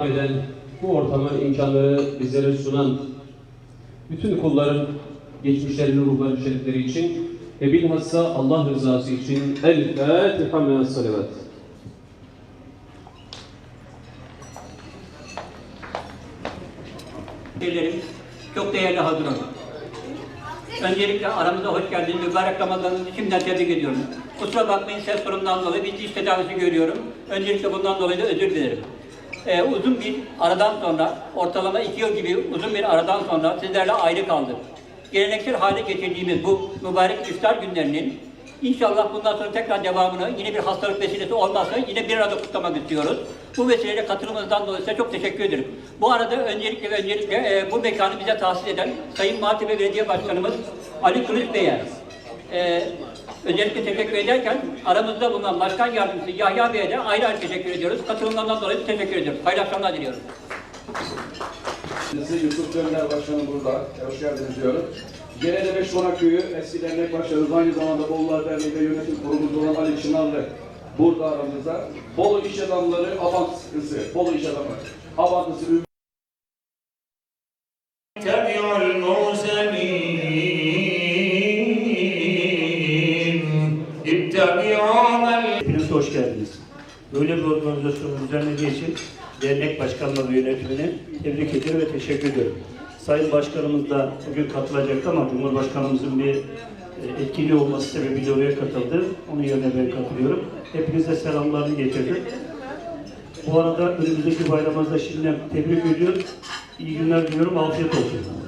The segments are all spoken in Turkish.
eden bu ortamı, imkanları bizlere sunan bütün kulların geçmişlerini, ruhları, şerifleri için ve bilhassa Allah rızası için El Fatiha ve salavat. Şeylerim, çok değerli hazırım. Öncelikle aramıza hoş geldiniz. Mübarek Ramazanınızı şimdiden tebrik ediyorum. Kusura bakmayın ses sorunundan dolayı bir diş tedavisi görüyorum. Öncelikle bundan dolayı da özür dilerim. Ee, uzun bir aradan sonra, ortalama iki yıl gibi uzun bir aradan sonra sizlerle ayrı kaldık. Geleneksel hale getirdiğimiz bu mübarek iftar günlerinin İnşallah bundan sonra tekrar devamını yine bir hastalık vesilesi olmazsa yine bir arada kutlamak istiyoruz. Bu vesileyle katılımınızdan dolayı size çok teşekkür ederim. Bu arada öncelikle ve öncelikle e, bu mekanı bize tahsis eden Sayın Maltepe Belediye Başkanımız Ali Kılıç Bey'e e, özellikle teşekkür ederken aramızda bulunan Başkan Yardımcısı Yahya Bey'e de ayrı ayrı teşekkür ediyoruz. Katılımlarından dolayı teşekkür ediyoruz. Hayırlı akşamlar diliyorum. Kendisi Yusuf Gönder Başkanı burada. Hoş geldiniz diyorum. Genelde Beş Konak Köyü eski dernek başkanımız aynı zamanda Bolular Derneği ve yönetim kurulumuz olan Ali Çınarlı burada aramızda. Bolu iş adamları Avantlısı, Bolu iş adamı Avantlısı organizasyonu düzenlediği için dernek başkanlığı ve tebrik ediyorum ve teşekkür ediyorum. Sayın Başkanımız da bugün katılacaktı ama Cumhurbaşkanımızın bir e, etkili olması sebebiyle oraya katıldı. Onun yerine ben katılıyorum. Hepinize selamlarını getirdim. Bu arada önümüzdeki bayramımızda şimdiden tebrik ediyorum. İyi günler diliyorum. Afiyet olsun.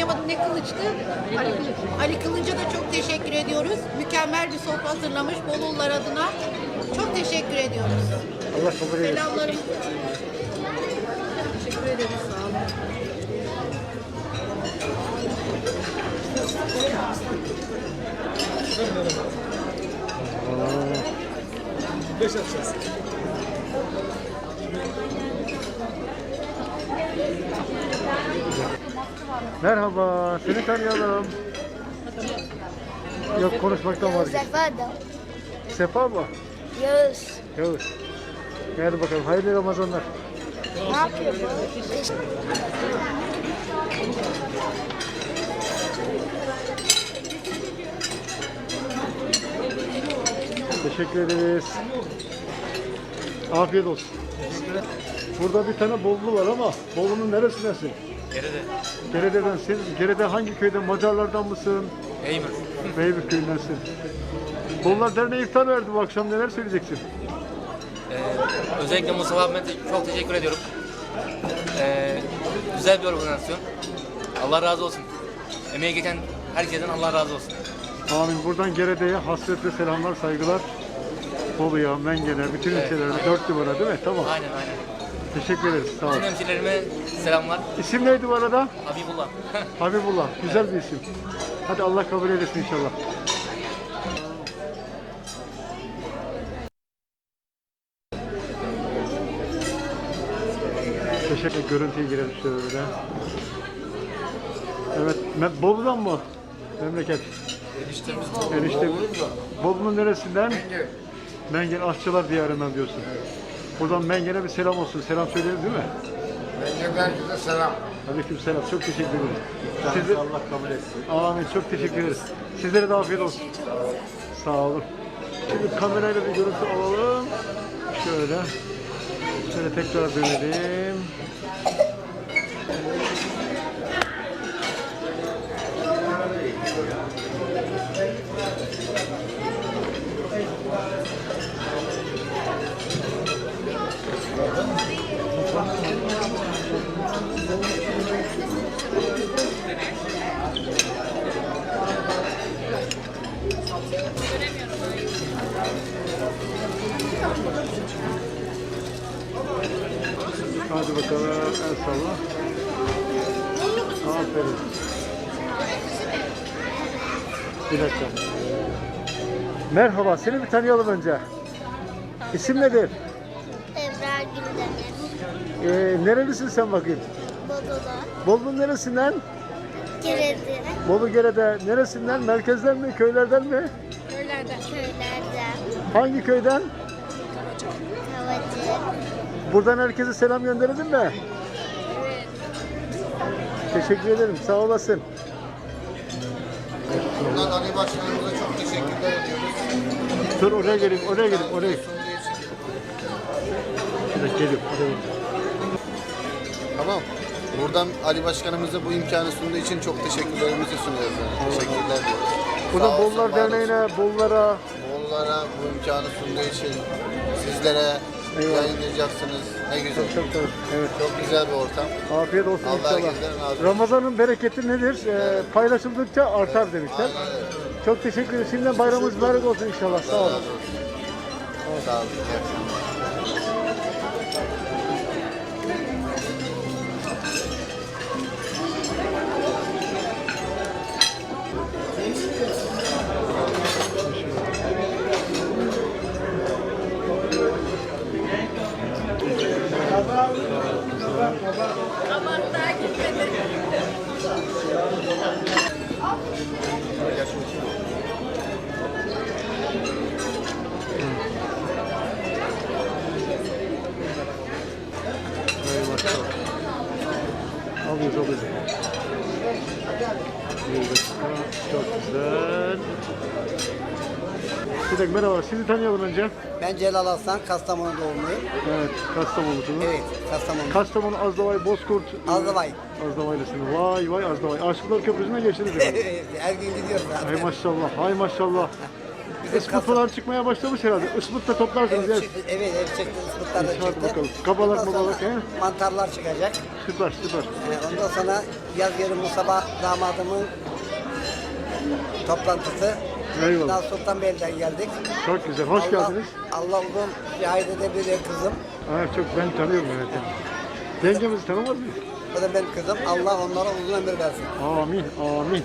İsmini hatırlayamadım. Ne Kılıç'tı? Ali Kılıç. Ali Kılıç'a da çok teşekkür ediyoruz. Mükemmel bir sofra hazırlamış Bolulular adına. Çok teşekkür ediyoruz. Allah kabul etsin. Selamlarımızı. Teşekkür ederiz. Sağ olun. Merhaba, seni tanıyalım. Yok konuşmaktan vazgeç. Sefadım. Sefa mı? Yağız. Yavuz. Gel bakalım, hayırlı Ramazanlar. Ne yapıyor? Teşekkür ederiz. Afiyet olsun. Burada bir tane Bollu var ama Bolu'nun neresindesin? Gerede. Gerede'densin. Gerede hangi köyden? Macarlardan mısın? Eymür. Beybir köyündensin. Bollular Derneği iftar verdi bu akşam. Neler söyleyeceksin? Ee, özellikle Mustafa abime te- çok teşekkür ediyorum. Ee, güzel bir organizasyon. Allah razı olsun. Emeği geçen herkesten Allah razı olsun. Amin. Buradan Gerede'ye hasretle selamlar, saygılar. Bolu'ya, Mengen'e, bütün Evet, ilçelerine, aynen. dört duvara değil mi? Tamam. Aynen aynen. Teşekkür ederiz. Sağ ol. Bütün hemşirelerime selamlar. İsim neydi bu arada? Habibullah. Habibullah. Güzel bir isim. Hadi Allah kabul eylesin inşallah. Teşekkür Görüntüye girelim şöyle. Evet. Me- Bolu'dan mı? Memleket. Eniştemiz Enişte. Bolu'nun neresinden? Mengen Aşçılar Diyarı'ndan diyorsun. Buradan Mengen'e bir selam olsun. Selam söyleriz değil mi? Bence herkese selam. Aleyküm selam. Çok teşekkür ederiz. Size... Allah kabul etsin. Amin. Çok teşekkür ederiz. Sizlere de afiyet olsun. Sağ olun. Şimdi kamerayla bir görüntü alalım. Şöyle. Şöyle tekrar dönelim. Hadi bakalım el salla. Aferin. Bir dakika. Merhaba, seni bir tanıyalım önce. İsim nedir? Ee, nerelisin sen bakayım? Bodo'da. Bolu'nun neresinden? Giredi. Bolu Gere'de neresinden? Merkezden mi, köylerden mi? Köylerden. Köylerden. Hangi köyden? Kavacı. Buradan herkese selam gönderdin mi? Evet. Teşekkür ederim, sağ olasın. Buradan Ali Başkanımıza çok teşekkürler ediyoruz. Dur oraya geleyim, oraya geleyim, oraya. Dakika, geliyorum, oraya geleyim. Tamam. Buradan Ali Başkanımıza bu imkanı sunduğu için çok teşekkürlerimizi sunuyoruz. Yani. Teşekkürler diyoruz. Burada Sağ olsun, Bollar var olsun. Derneği'ne, Bollara, Bollara bu imkanı sunduğu için sizlere Eyvallah. yayınlayacaksınız. Ne güzel. çok çok evet. Çok güzel bir ortam. Afiyet olsun Allah inşallah. herkesten razı olsun. Ramazan'ın bereketi nedir? Ee, paylaşıldıkça artar demişler. Aynen öyle. Çok teşekkür ederim. Şimdiden bayramımız mübarek olsun inşallah. Sağ Allah olun. razı olsun. Sağ olun. İyi akşamlar. Dakika merhaba. Sizi tanıyalım önce. Ben Celal Aslan, Kastamonu doğumluyum. Evet. Kastamonu'sunuz. Evet, Kastamonu. Kastamonu, Azdavay, Bozkurt. Azdavay. Azdavaylısınız. Vay vay Azdavay. Aşıklar Köprüsü'ne geçtiniz. Evet, her gün gidiyoruz Hay maşallah. Hay maşallah. Ispıtlar çıkmaya başlamış herhalde. Ispıt'ta toplarsınız. Evet, Evet. çıktı, evet, evet çıktı, ıspıtlar da Hadi çıktı. bakalım. Kabalak Ondan sonra mabalak, he? Mantarlar çıkacak. Süper süper. Ee, Ondan sonra yaz yarın Mustafa damadımın toplantısı. Eyvallah. Daha Sultanbeyli'den geldik. Çok güzel. Hoş Allah, geldiniz. Allah uzun şahit edebilir kızım. Evet çok ben tanıyorum evet. Yengemizi tanımaz mıyız? O da benim kızım. Allah onlara uzun ömür versin. Amin, amin.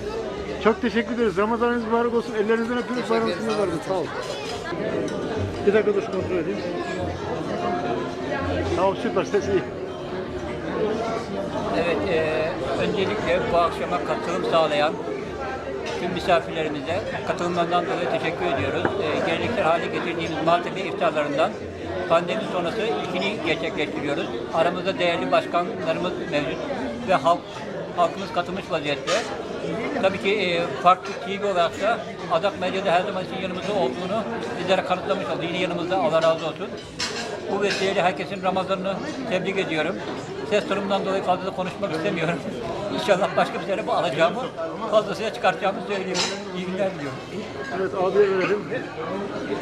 Çok teşekkür ederiz. Ramazanınız mübarek olsun. Ellerinizden öpüyoruz. Bayramınız mübarek olsun. Sağ olun. Bir dakika dur kontrol edeyim. Tamam süper. Ses iyi. Evet, eee, öncelikle bu akşama katılım sağlayan misafirlerimize katılımlarından dolayı teşekkür ediyoruz. Eee gelenekler hale getirdiğimiz Maltepe iftarlarından pandemi sonrası ilkini gerçekleştiriyoruz. Aramızda değerli başkanlarımız mevcut ve halk halkımız katılmış vaziyette. Tabii ki eee, farklı TV olarak da Adak Medya'da her zaman için yanımızda olduğunu bizlere kanıtlamış oldu. Yine yanımızda Allah razı olsun. Bu vesileyle herkesin Ramazan'ını tebrik ediyorum. Ses durumundan dolayı fazla da konuşmak istemiyorum. İnşallah başka bir sene bu alacağımı fazlasıyla çıkartacağımı söyleyeyim. İyi günler diliyorum. Evet abiye verelim.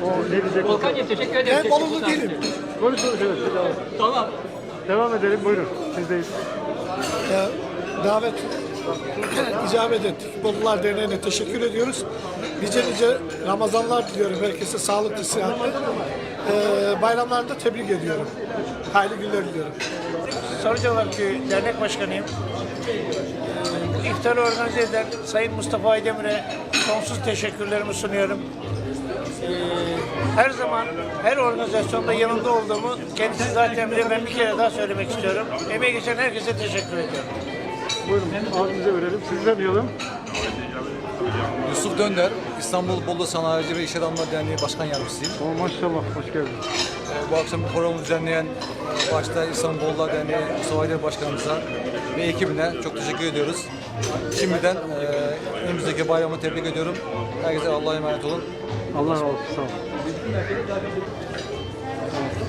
O ne diyecek? Volkan'cığım teşekkür ederim. Ben Bolulu değilim. Konuş konuş evet. Tamam. Devam edelim. Buyurun. Sizdeyiz. davet icabet ettik. Bolular Derneği'ne teşekkür ediyoruz. Nice nice Ramazanlar diliyorum. Herkese sağlıklı, sıhhatli. Ee, bayramlarda tebrik ediyorum. Hayırlı günler diliyorum. Sarıcalar Köyü Dernek Başkanıyım. Bu iftarı organize eden Sayın Mustafa Aydemir'e sonsuz teşekkürlerimi sunuyorum. Ee, Her zaman her organizasyonda yanında olduğumu kendisi zaten bilir. Ben bir kere daha söylemek istiyorum. Emeği geçen herkese teşekkür ediyorum. Buyurun abimize verelim. Sizi tanıyalım. Yusuf Dönder, İstanbul Bolu Sanayici ve İş Adamları Derneği Başkan Yardımcısıyım. O maşallah. Hoş geldiniz. Ee, Bu akşam bu programı düzenleyen başta İstanbul Bolular Derneği Mustafa Aydın Başkanımıza ve ekibine çok teşekkür ediyoruz. Şimdiden e, önümüzdeki bayramı tebrik ediyorum. Herkese Allah'a emanet olun. Allah razı olsun. Sağ olun.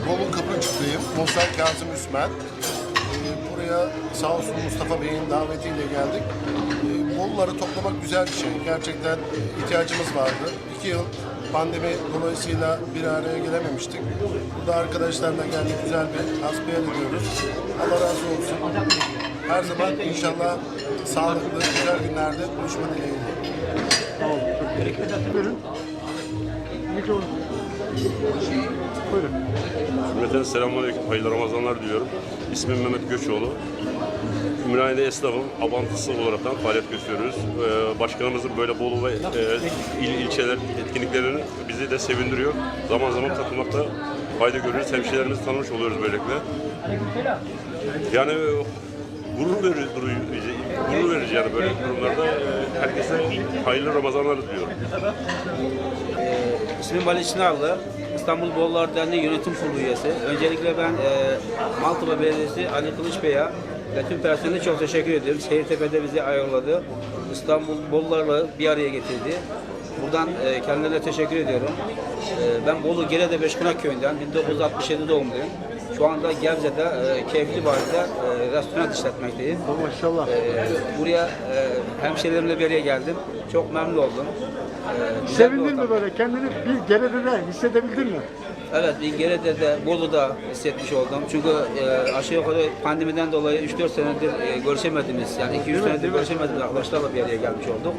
Bolu Kapıcıklıyım. Musa Kazım Üsmen. Ee, Buraya sağ olsun Mustafa Bey'in davetiyle geldik. Ee, Boluları toplamak güzel bir şey. Gerçekten ihtiyacımız vardı. İki yıl pandemi dolayısıyla bir araya gelememiştik. Burada arkadaşlarla geldik. Güzel bir hasbihal ediyoruz. Allah razı olsun. Her zaman inşallah sağlıklı, güzel günlerde buluşma dileğiyle. Sağ olun. Çok teşekkür ederim. Buyurun. mikrofon. Buyurun. Cümleten selamünaleyküm, hayırlı Ramazanlar diliyorum. İsmim Mehmet Göçoğlu. Ümraniye'de esnafım, abantısı olarak faaliyet gösteriyoruz. Ee, başkanımızın böyle Bolu ve e, il, ilçeler etkinliklerini bizi de sevindiriyor. Zaman zaman katılmakta fayda görüyoruz. Hemşehrilerimizi tanımış oluyoruz böylelikle. Yani gurur verici, gurur verici yani böyle durumlarda. E, herkese hayırlı Ramazanlar diliyorum. İsmim Ali Çınarlı. İstanbul Bollar Derneği Yönetim Kurulu üyesi. Öncelikle ben e, Maltepe Belediyesi Ali Kılıç Bey'e ve tüm personeline çok teşekkür ediyorum. Seyirtepe'de bizi ayarladı. İstanbul Bollar'la bir araya getirdi. Buradan e, kendilerine teşekkür ediyorum. E, ben Bolu Gerede Beşkunak köyünden 1967 doğumluyum. Şu anda Gebze'de e, Keyifli Bahçe'de e, restoran işletmekteyim. Maşallah. E, buraya e, hemşehrilerimle bir araya geldim. Çok memnun oldum. E, güzel bir Sevindin mi böyle? Kendini bir geride de hissedebildin mi? Evet, İngiltere'de de Bolu'da hissetmiş oldum. Çünkü e, aşağı yukarı pandemiden dolayı 3-4 senedir e, görüşemediğimiz, yani 200 senedir görüşemediğimiz arkadaşlarla bir araya gelmiş olduk.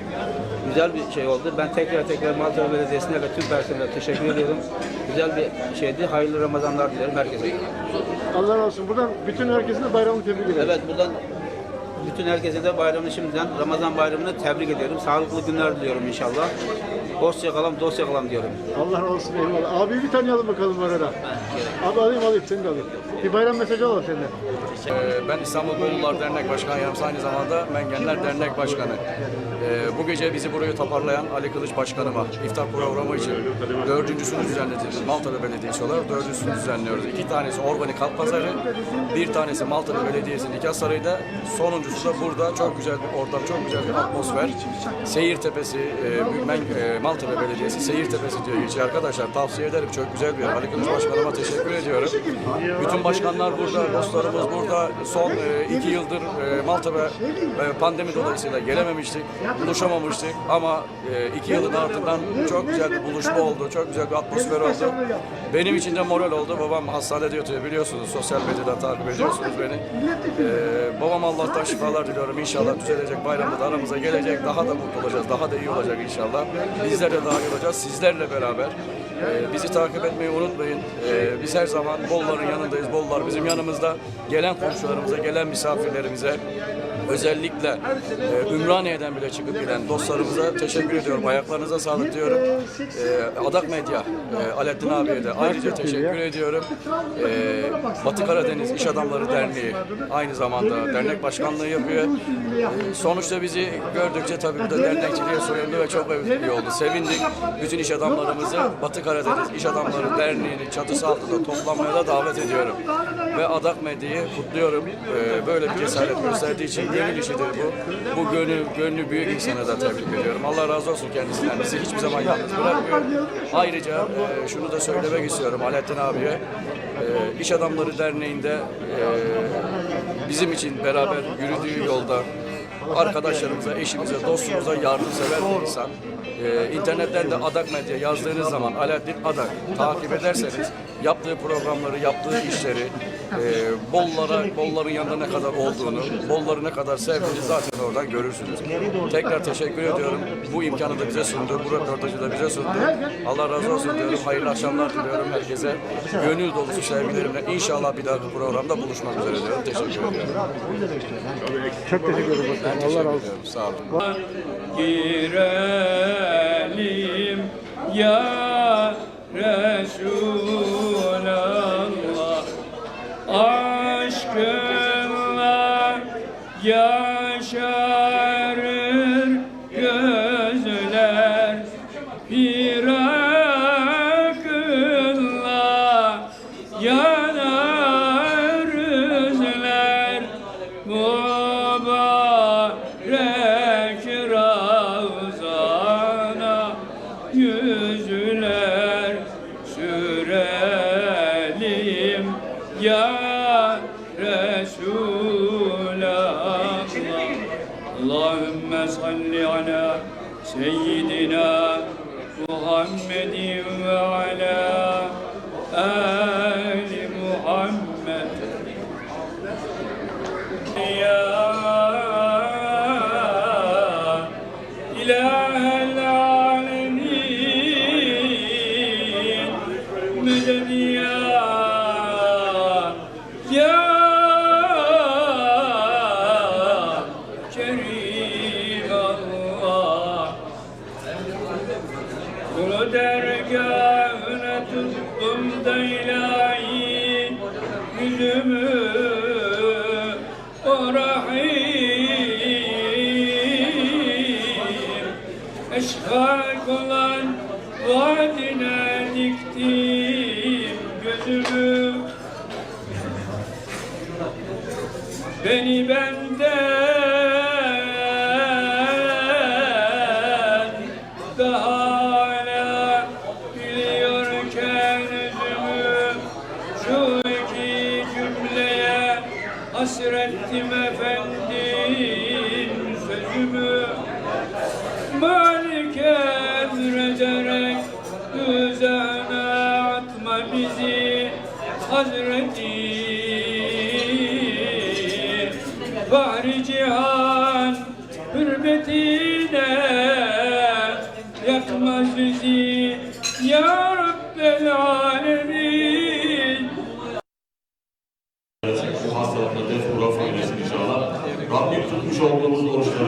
Güzel bir şey oldu. Ben tekrar tekrar Maltepe Belediyesi'ne ve tüm personele teşekkür ediyorum. Güzel bir şeydi. Hayırlı Ramazanlar dilerim herkese. Allah razı olsun. Buradan bütün herkesin de bayramını tebrik ederim. Evet, buradan bütün herkese de bayramını şimdiden Ramazan bayramını tebrik ediyorum. Sağlıklı günler diliyorum inşallah. Hoşça kalın, dostça kalın diyorum. Allah razı olsun. Eyvallah. Abi bir tanıyalım bakalım arada. Abi alayım alayım seni de alayım. Bir bayram mesajı alalım senden. Ee, Ben İstanbul Bolular Dernek Başkanı yardımcısı aynı zamanda Mengenler Dernek Başkanı. Ee, Bu gece bizi buraya toparlayan Ali Kılıç Başkanıma iftar programı için dördüncüsünü düzenledik. Maltepe Belediyesi olarak dördüncüsünü düzenliyoruz. İki tanesi Organik Halk Pazarı, bir tanesi Maltepe Belediyesi Nikah Sarayı'da, sonuncusu da burada çok güzel bir ortam, çok güzel bir atmosfer. Seyir Tepesi, e, e, Maltepe Belediyesi Seyir Tepesi diyor geçiyor arkadaşlar. Tavsiye ederim, çok güzel bir yer. Ali Kılıç Başkanıma teşekkür ediyorum. Bütün başkanlar burada, dostlarımız burada. Son e, iki yıldır e, Maltepe e, pandemi dolayısıyla gelememiştik, buluşamamıştık ama iki yılın ardından çok güzel bir buluşma oldu, çok güzel bir atmosfer oldu. Benim için de moral oldu. Babam hastanede yatıyor biliyorsunuz, sosyal medyadan takip ediyorsunuz beni. Babam Allah'tan şifalar diliyorum. İnşallah düzelecek, bayramda da aramıza gelecek. Daha da mutlu olacağız, daha da iyi olacak inşallah. Bizler de dahil olacağız, sizlerle beraber. Ee, bizi takip etmeyi unutmayın. Ee, biz her zaman Bolların yanındayız. Bollar bizim yanımızda. Gelen komşularımıza, gelen misafirlerimize özellikle e, Ümraniye'den bile çıkıp giden dostlarımıza teşekkür ediyorum. Ayaklarınıza sağlık diyorum. Ee, Adak Medya, e, Alettin abiye de ayrıca teşekkür ediyorum. Ee, Batı Karadeniz İş Adamları Derneği aynı zamanda dernek başkanlığı yapıyor. Ee, sonuçta bizi gördükçe tabii bu da dernekçiliğe soyundu ve çok iyi oldu. Sevindik. Bütün iş adamlarımızı Batı Karadeniz İş Adamları Derneği'nin çatısı altında toplanmaya da davet ediyorum. Ve Adak Medya'yı kutluyorum. Ee, böyle bir cesaret gösterdiği için gönül işidir bu. Bu gönlü, gönlü büyük insana da tebrik ediyorum. Allah razı olsun kendisinden. Bizi hiçbir zaman yalnız bırakmıyor. Ayrıca e, şunu da söylemek istiyorum Alaaddin abiye. E, İş Adamları Derneği'nde e, bizim için beraber yürüdüğü yolda arkadaşlarımıza, eşimize, dostumuza yardımsever bir insan. Ee, internetten de Adak Medya yazdığınız zaman Alaaddin Adak takip ederseniz yaptığı programları, yaptığı işleri, e, bollara, bolların yanında ne kadar olduğunu, bolları ne kadar sevdiğini zaten oradan görürsünüz. Tekrar teşekkür ediyorum. Bu imkanı da bize sundu, bu röportajı da bize sundu. Allah razı olsun diyorum. Hayırlı akşamlar diliyorum herkese. Gönül dolusu sevgilerimle inşallah bir dahaki programda buluşmak üzere diyorum. Teşekkür ediyorum. Çok teşekkür ederim. Allah razı olsun. Sağ olun. girelim ya Resulallah ya İlahel Rahim Eşkak olan vadine diktim gözümü. Beni benden günü. Böyle